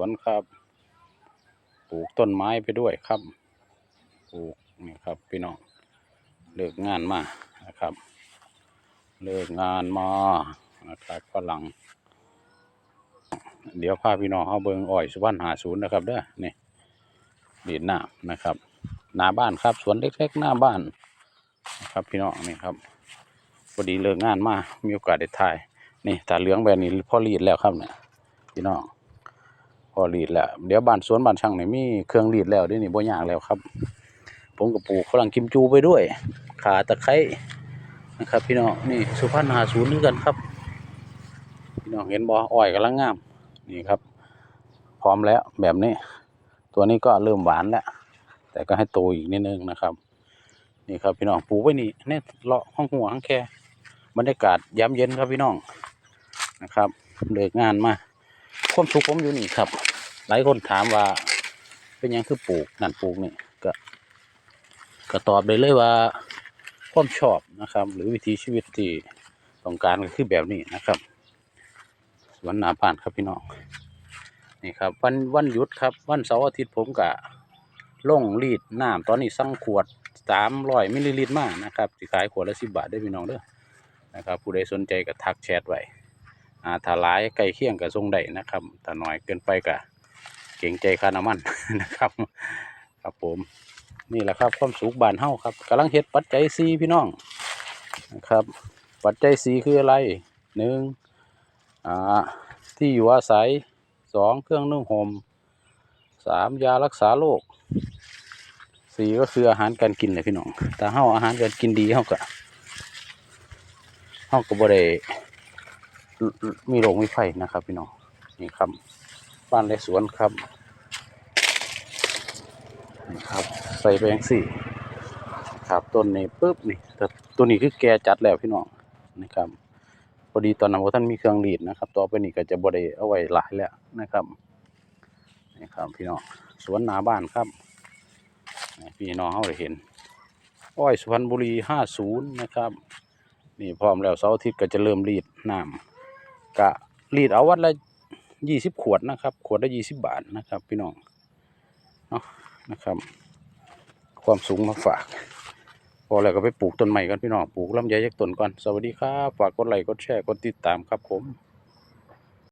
วนครับ ปลูกต้นไม้ไปด้วยครับ ปลูกนี่ครับพี่น้องเลิกงานมานะครับ เลิกงานมานะครับฝรั่งเดี๋ยวพาพี่น้องเข้าเบิงอ้อยสุวรรณหาศูนย์นะครับเด้อนี่ดีดน้ำนะครับหน้าบ้านครับสวนเล็กๆหน้าบ้านนะครับพี่น้องนี่ครับพอดีเลิกงานมามีโอกาสได้ถ่ายนี่ตาเหลืองแบบนี้พ่อรีดแล้วครับเนี่ยพี่น้อง พอรีดแล้วเดี๋ยวบ้านสวนบ้านช่างนี่มีเครื่องรีดแล้วดี๋ยนี้บ่ยากแล้วครับ ผมก็ปลูกฝรั่งกิมจูไปด้วย ขาตะไคร้นะครับ พี่น้องนี่สุพรรณหาศูนย์ด้วยกันครับ พี่น้องเห็นบ่อ้อยกำลังงามนี่ครับ พร้อมแล้วแบบนี้ ตัวนี้ก็เริ่มหวานแล้ว แต่ก็ให้โตอีกนิดนึงนะครับ นี่ครับพี่น้องปลูกไว้นี่เนี่ยเลาะห้องหัวห้องแค่บรรยากาศยามเย็นครับพี่น้องนะครับเลิกงานมา ความสุขผมอยู่นี่ครับ หลายคนถามว่า เป็นยังคือปลูกนั่นปลูกนี่ก็ก็ตอบได้เลยว่า ความชอบนะครับ หรือวิถีชีวิตที่ต้องการก็คือแบบนี้นะครับสวนหนาบ้านครับพี่น้องนี่ครับ วันวันหยุดครับ วันเสาร์อาทิตย์ผมกะลงรีดน้ำตอนนี้สั่งขวดสามร้อยมิลลิลิตรมานะครับสิขายขวดละสิบบาทได้พี่น้องเด้อนะครับ ผู้ใดสนใจก็ทักแชทไว้ ถ้าหลายใกล้เคียงกับทรงใดนะครับถ้าน้อยเกินไปก็เก่งใจคาน้ำมันนะครับ ครับผมนี่แหละครับความสุขบานเฮาครับกำลังเฮ็ดปัจจัยสีพี่น้องนะครับ ปัจจัยสีคืออะไรหนึ่งอ่าที่อยู่อาศัยสองเครื่องนึ่งห่มสามยารักษาโรคสี่ก็คืออาหารการกินเลยพี่น้องถ้าเฮาอาหารการกินดีเฮาก็เฮาก็บ่ได้ มีโรคมีไฟนะครับ พี่น้องนี่ครับ บ้านและสวนครับนี่ครับ ใส่ไปยังสี่ครับต้นนี้ปุ๊บนี่แต่ตัวนี้คือแกจัดแล้วพี่น้องนะครับพอดีตอนนั้นท่านมีเครื่องรีดนะครับ ต่อไปนี้ก็จะบริเอาไว้หลายแล้วนะครับนี่ครับพี่น้องสวนหนาบ้านครับนี่พี่น้องเขาได้เห็น อ้อยสุพรรณบุรีห้าศูนย์นะครับ นี่พร้อมแล้วเสาร์อาทิตย์ก็จะเริ่มรีดน้ำ กะรีดเอาวัดละยี่สิบขวดนะครับ ขวดละยี่สิบบาทนะครับ พี่น้องเนะนะครับ ความสูงมาฝากพอแล้วก็ไปปลูกต้นใหม่กันพี่น้องปลูกลำไยยักต้นก่อนสวัสดีครับ ฝากกดไลค์กดแชร์กดติดตามครับผม